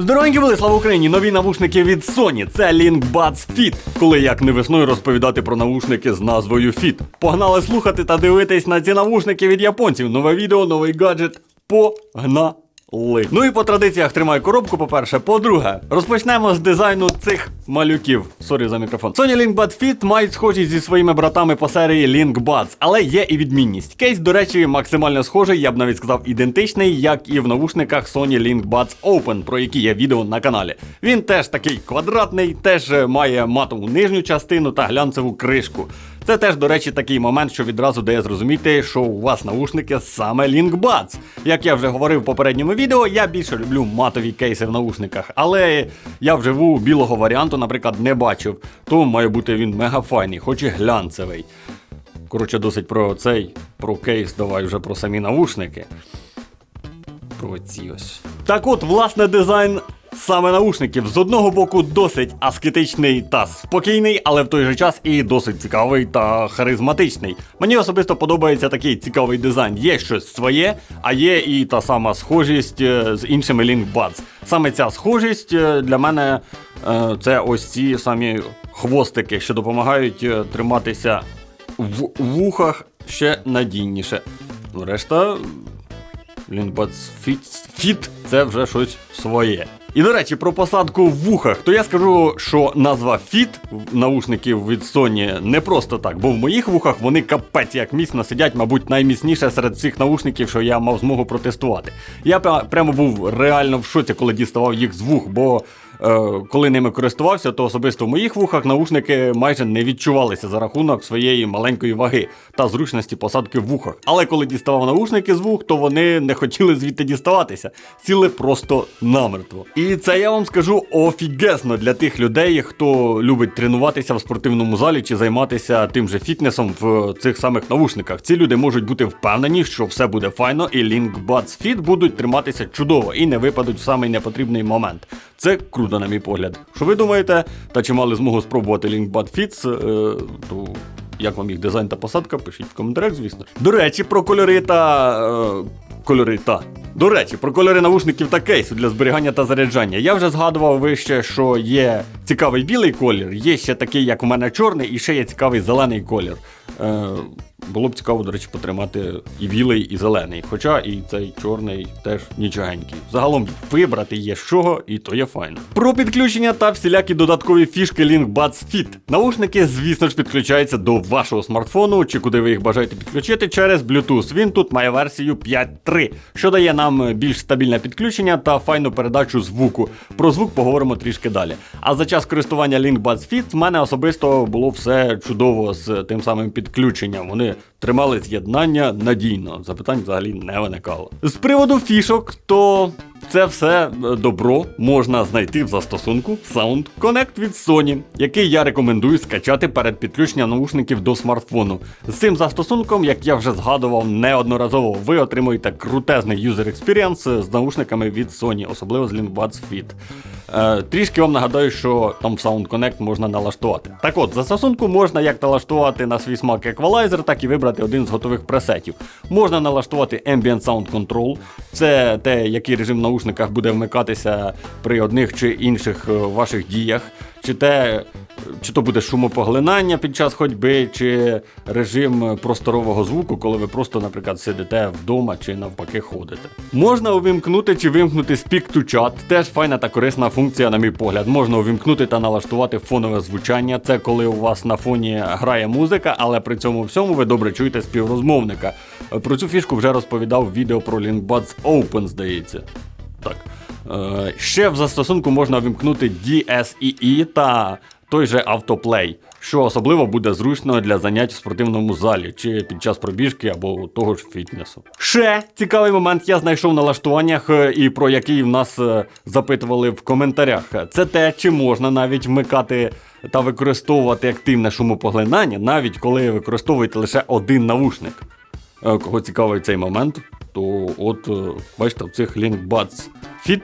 Здоровенькі були, слава Україні! Нові навушники від Sony. Це LinkBuds Fit. Коли як не весною розповідати про навушники з назвою Fit. Погнали слухати та дивитись на ці навушники від японців. Нове відео, новий гаджет. Погнали! Ну і по традиціях тримаю коробку, по-перше. По-друге, розпочнемо з дизайну цих малюків. Сорі за мікрофон. Sony LinkBuds Fit мають схожість зі своїми братами по серії LinkBuds, але є і відмінність. Кейс, до речі, максимально схожий, я б навіть сказав, ідентичний, як і в навушниках Sony LinkBuds Open, про які є відео на каналі. Він теж такий квадратний, теж е, має матову нижню частину та глянцеву кришку. Це теж, до речі, такий момент, що відразу дає зрозуміти, що у вас наушники саме LinkBuds. Як я вже говорив в попередньому відео, я більше люблю матові кейси в наушниках, але я вживу білого варіанту, наприклад, не бачив. То має бути він мега файний, хоч і глянцевий. Коротше, досить про цей, про кейс, давай вже про самі навушники. Про ці ось. Так от, власне, дизайн саме наушників з одного боку досить аскетичний та спокійний, але в той же час і досить цікавий та харизматичний. Мені особисто подобається такий цікавий дизайн. Є щось своє, а є і та сама схожість е, з іншими LinkBuds. Саме ця схожість е, для мене е, це ось ці самі хвостики, що допомагають триматися в вухах ще надійніше. Ну, решта Fit це вже щось своє. І до речі, про посадку в вухах, то я скажу, що назва фіт наушників від Sony не просто так, бо в моїх вухах вони капець як міцно сидять, мабуть, найміцніше серед всіх наушників, що я мав змогу протестувати. Я пря- прямо був реально в шоці, коли діставав їх з вух, бо коли ними користувався, то особисто в моїх вухах наушники майже не відчувалися за рахунок своєї маленької ваги та зручності посадки в вухах. Але коли діставав наушники з вух, то вони не хотіли звідти діставатися, сіли просто намертво. І це я вам скажу офігесно для тих людей, хто любить тренуватися в спортивному залі чи займатися тим же фітнесом в цих самих наушниках. Ці люди можуть бути впевнені, що все буде файно, і LinkBuds Fit будуть триматися чудово і не випадуть в самий непотрібний момент. Це круто, на мій погляд. Що ви думаєте? Та чи мали змогу спробувати LinkBuds Fits, е, то як вам їх дизайн та посадка? Пишіть в коментарях, звісно. До речі, про кольори та. Е, кольори та. До речі, про кольори навушників та кейсу для зберігання та заряджання. Я вже згадував вище, що є цікавий білий колір, є ще такий, як у мене чорний, і ще є цікавий зелений колір. Е, було б цікаво, до речі, потримати і білий, і зелений. Хоча і цей чорний теж нічогенький. Загалом вибрати є з чого, і то є файно. Про підключення та всілякі додаткові фішки LinkBuds Fit. Наушники, звісно ж, підключаються до вашого смартфону, чи куди ви їх бажаєте підключити через Bluetooth. Він тут має версію 5.3, що дає нам більш стабільне підключення та файну передачу звуку. Про звук поговоримо трішки далі. А за час користування LinkBuds Fit в мене особисто було все чудово з тим самим підключенням. Вони there. Тримали з'єднання надійно. Запитань взагалі не виникало. З приводу фішок, то це все е, добро можна знайти в застосунку Sound Connect від Sony, який я рекомендую скачати перед підключенням наушників до смартфону. З цим застосунком, як я вже згадував неодноразово, ви отримуєте крутезний юзер експірієнс з наушниками від Sony, особливо з LinkBuds Fit. Е, трішки вам нагадаю, що там Sound Connect можна налаштувати. Так от, застосунку можна як налаштувати на свій смак еквалайзер, так і вибрати один з готових пресетів. Можна налаштувати Ambient Sound Control, це те, який режим в наушниках буде вмикатися при одних чи інших е, ваших діях, чи те, чи то буде шумопоглинання під час ходьби, чи режим просторового звуку, коли ви просто, наприклад, сидите вдома чи навпаки ходите. Можна увімкнути чи вимкнути Speak to Chat, теж файна та корисна функція, на мій погляд. Можна увімкнути та налаштувати фонове звучання. Це коли у вас на фоні грає музика, але при цьому всьому ви добре чуєте співрозмовника. Про цю фішку вже розповідав відео про LinkBuds Open, здається. Так. Е, ще в застосунку можна вимкнути DSEE та той же автоплей, що особливо буде зручно для занять в спортивному залі чи під час пробіжки або того ж фітнесу. Ще цікавий момент я знайшов в налаштуваннях е, і про який в нас е, запитували в коментарях. Це те, чи можна навіть вмикати та використовувати активне шумопоглинання, навіть коли використовуєте лише один навушник. Кого цікавий цей момент, то от бачите, в цих LinkBuds Fit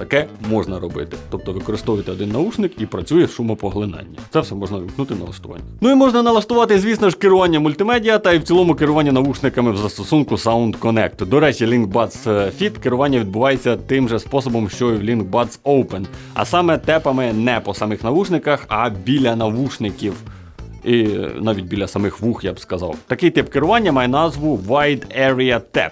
Таке можна робити. Тобто використовуєте один наушник і працює шумопоглинання. Це все можна вимкнути налаштування. Ну і можна налаштувати, звісно ж, керування мультимедіа та і в цілому керування наушниками в застосунку Sound Connect. До речі, LinkBuds Fit керування відбувається тим же способом, що і в LinkBuds Open, а саме тепами не по самих навушниках, а біля навушників. І навіть біля самих вух, я б сказав. Такий тип керування має назву Wide Area Tap.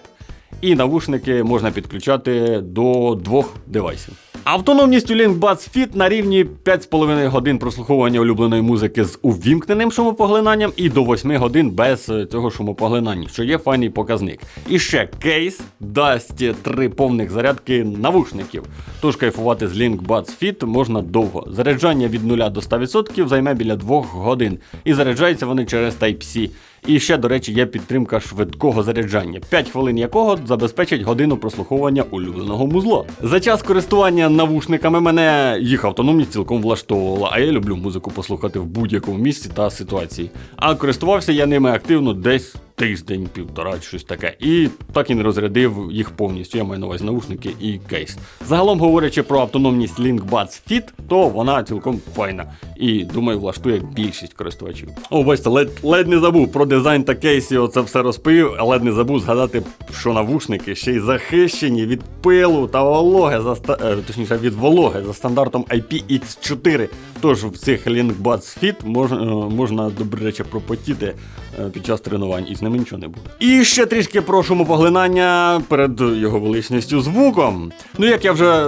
І навушники можна підключати до двох девайсів. Автономність у LinkBuds Fit на рівні 5,5 годин прослуховування улюбленої музики з увімкненим шумопоглинанням і до 8 годин без е, цього шумопоглинання, що є файний показник. І ще кейс дасть три повних зарядки навушників. Тож кайфувати з LinkBuds Fit можна довго. Заряджання від 0 до 100% займе біля 2 годин. І заряджаються вони через Type-C. І ще, до речі, є підтримка швидкого заряджання, 5 хвилин якого забезпечить годину прослуховування улюбленого музло. За час користування навушниками мене їх автономність цілком влаштовувала, а я люблю музику послухати в будь-якому місці та ситуації. А користувався я ними активно десь тиждень, півтора, щось таке. І так і не розрядив їх повністю. Я маю на увазі наушники і кейс. Загалом говорячи про автономність LinkBuds Fit, то вона цілком файна. І думаю, влаштує більшість користувачів. О, бачите, ледь, ледь не забув про дизайн та кейсі, оце все розповів, а ледь не забув згадати, що навушники ще й захищені від пилу та вологи, за, е, точніше від вологи за стандартом IPX4. Тож в цих LinkBuds Fit можна, е, можна добре речі пропотіти е, під час тренувань, і з ними нічого не буде. І ще трішки про шумопоглинання перед його величністю звуком. Ну, як я вже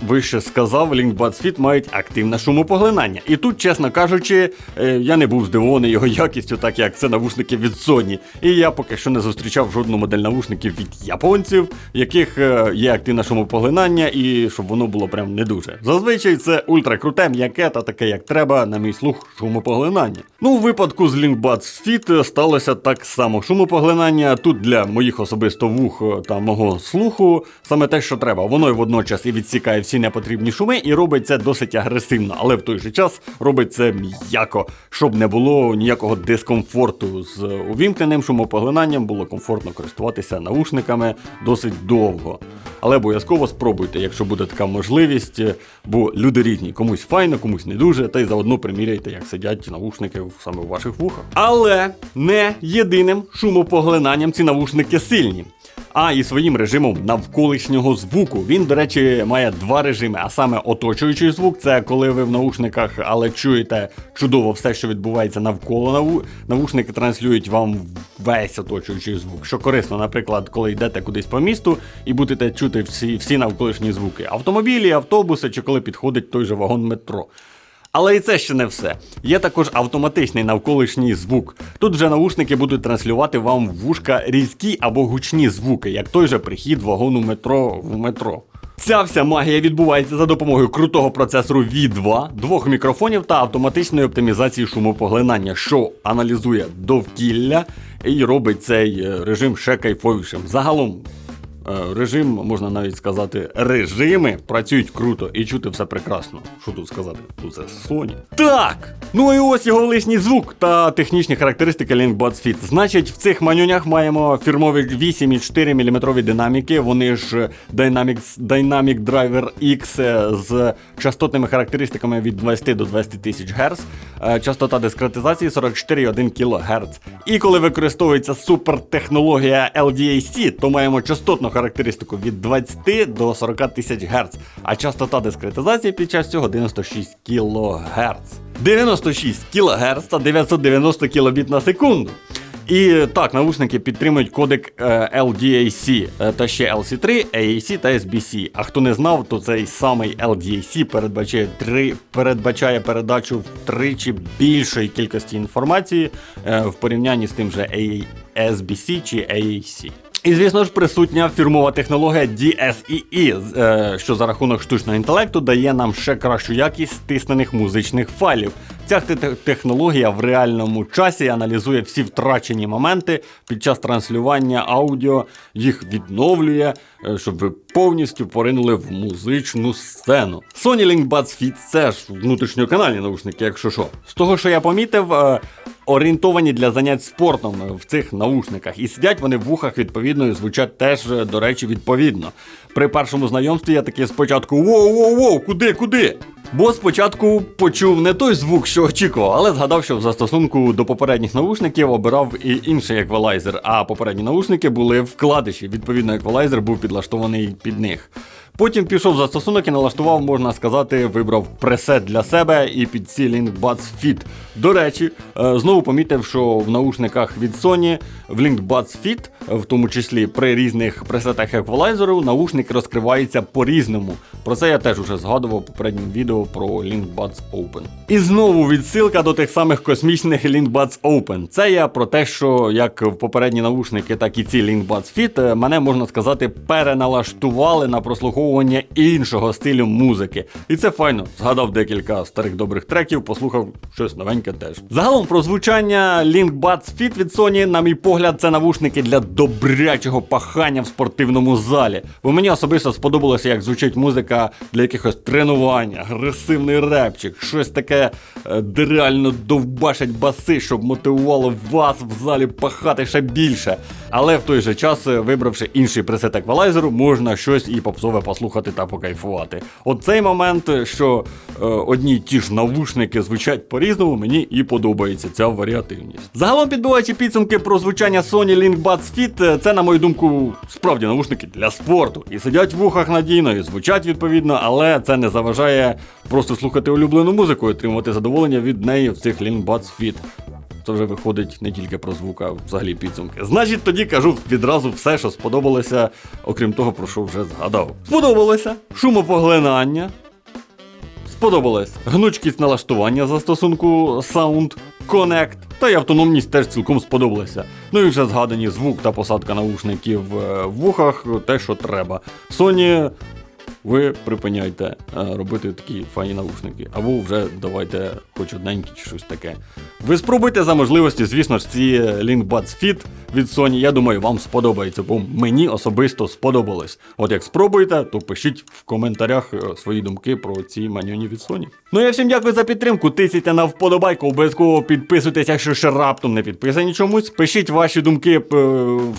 Вище сказав, Fit мають активне шумопоглинання. І тут, чесно кажучи, е, я не був здивований його якістю, так як це навушники від Sony. І я поки що не зустрічав жодну модель навушників від японців, в яких е, є активне шумопоглинання, і щоб воно було прям не дуже. Зазвичай це ультракруте, м'яке та таке, як треба, на мій слух, шумопоглинання. Ну, у випадку з Fit сталося так само. Шумопоглинання тут для моїх особисто вух е, та мого слуху саме те, що треба. Воно й водночас і відсікає всі непотрібні шуми і робить це досить агресивно, але в той же час робить це м'яко, щоб не було ніякого дискомфорту. З увімкненим шумопоглинанням було комфортно користуватися наушниками досить довго. Але обов'язково спробуйте, якщо буде така можливість, бо люди різні, комусь файно, комусь не дуже, та й заодно приміряйте, як сидять наушники в- саме у ваших вухах. Але не єдиним шумопоглинанням ці навушники сильні а і своїм режимом навколишнього звуку. Він, до речі, має два режими, а саме оточуючий звук це коли ви в наушниках, але чуєте чудово все, що відбувається навколо наву... навушники транслюють вам весь оточуючий звук. Що корисно, наприклад, коли йдете кудись по місту і будете чути всі, всі навколишні звуки: автомобілі, автобуси чи коли підходить той же вагон метро. Але і це ще не все. Є також автоматичний навколишній звук. Тут вже наушники будуть транслювати вам в вушка різкі або гучні звуки, як той же прихід вагону метро в метро. Ця вся магія відбувається за допомогою крутого процесору V2, двох мікрофонів та автоматичної оптимізації шумопоглинання, що аналізує довкілля і робить цей е, режим ще кайфовішим. Загалом Режим, можна навіть сказати, режими працюють круто і чути все прекрасно. Що тут сказати? Тут це Sony. Так! Ну і ось його лишній звук та технічні характеристики LinkBuds Fit. Значить, в цих манюнях маємо фірмові 8,4 мм динаміки. Вони ж Dynamic, Dynamic Driver X е, з частотними характеристиками від 20 до 20 тисяч Гц. Е, Частота дискретизації 44,1 кГц. І коли використовується супертехнологія LDAC, то маємо частотну характеристику від 20 до 40 тисяч Гц, а частота дискретизації під час цього 96 кГц. 96 кГц та 990 кбіт на секунду. І так, навушники підтримують кодек е, LDAC е, та ще LC3, AAC та SBC. А хто не знав, то цей самий LDAC передбачає, три, передбачає передачу втричі більшої кількості інформації е, в порівнянні з тим же SBC чи AAC. І, звісно ж, присутня фірмова технологія DSEE, з- е, що за рахунок штучного інтелекту дає нам ще кращу якість стиснених музичних файлів. Ця технологія в реальному часі аналізує всі втрачені моменти. Під час транслювання аудіо, їх відновлює, щоб ви повністю поринули в музичну сцену. Sony Link Buds Fit – це ж внутрішньоканальні наушники, якщо що. З того, що я помітив, е, орієнтовані для занять спортом е, в цих наушниках. І сидять вони в вухах відповідно і звучать теж, е, до речі, відповідно. При першому знайомстві я такий спочатку воу-воу-воу, куди, куди? Бо спочатку почув не той звук, що очікував, але згадав, що в застосунку до попередніх наушників обирав і інший еквалайзер, а попередні наушники були вкладиші. Відповідно, еквалайзер був підлаштований під них. Потім пішов в застосунок і налаштував, можна сказати, вибрав пресет для себе і під ці Link Buds Fit. До речі, е, знову помітив, що в наушниках від Sony в Link Buds Fit, в тому числі при різних пресетах еквалайзеру, наушник розкривається по-різному. Про це я теж уже згадував в попередньому відео про Link Buds Open. І знову відсилка до тих самих космічних Link Buds Open. Це я про те, що як в попередні наушники, так і ці Link Buds Fit е, мене можна сказати переналаштували на прослуховування іншого стилю музики. І це файно. Згадав декілька старих добрих треків, послухав щось новеньке теж. Загалом про звучання Link Buds Fit від Sony, на мій погляд, це навушники для добрячого пахання в спортивному залі. Бо мені особисто сподобалося, як звучить музика для якихось тренувань, агресивний репчик, щось таке, е, де реально довбашать баси, щоб мотивувало вас в залі пахати ще більше. Але в той же час, е, вибравши інший пресет еквалайзеру, можна щось і попсове послухати та покайфувати. От цей момент, е, що е, одні й ті ж навушники звучать по-різному, мені і подобається ця варіативність. Загалом підбиваючи підсумки про звучання Sony Link Buds Fit, е, це, на мою думку, справді навушники для спорту. І сидять в вухах надійно, і звучать відповідно, але це не заважає просто слухати улюблену музику і отримувати задоволення від неї в цих Link Buds Fit. Це вже виходить не тільки про звук, а взагалі підсумки. Значить, тоді кажу відразу все, що сподобалося, окрім того, про що вже згадав. Сподобалося шумопоглинання. Сподобалось гнучкість налаштування застосунку Sound Connect, та й автономність теж цілком сподобалася. Ну і вже згадані звук та посадка наушників е, в вухах, те, що треба. Sony ви припиняйте е, робити такі файні наушники. Або вже давайте хоч одненькі чи щось таке. Ви спробуйте за можливості, звісно ж, ці Link Buds Fit від Sony. Я думаю, вам сподобається, бо мені особисто сподобалось. От як спробуєте, то пишіть в коментарях е, свої думки про ці манюні від Sony. Ну я всім дякую за підтримку. Тисяйте на вподобайку, обов'язково підписуйтесь, якщо ще раптом не підписані чомусь. Пишіть ваші думки е,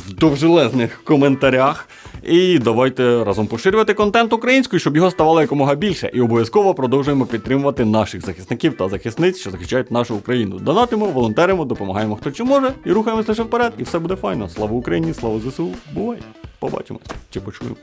в довжелезних коментарях. І давайте разом поширювати контент українською, щоб його ставало якомога більше. І обов'язково продовжуємо підтримувати наших захисників та захисниць, що захищають нашу Україну. Донатимо, волонтеримо, допомагаємо хто чи може, і рухаємося ще вперед, і все буде файно. Слава Україні, слава ЗСУ. Бувай! Побачимось чи почуємо.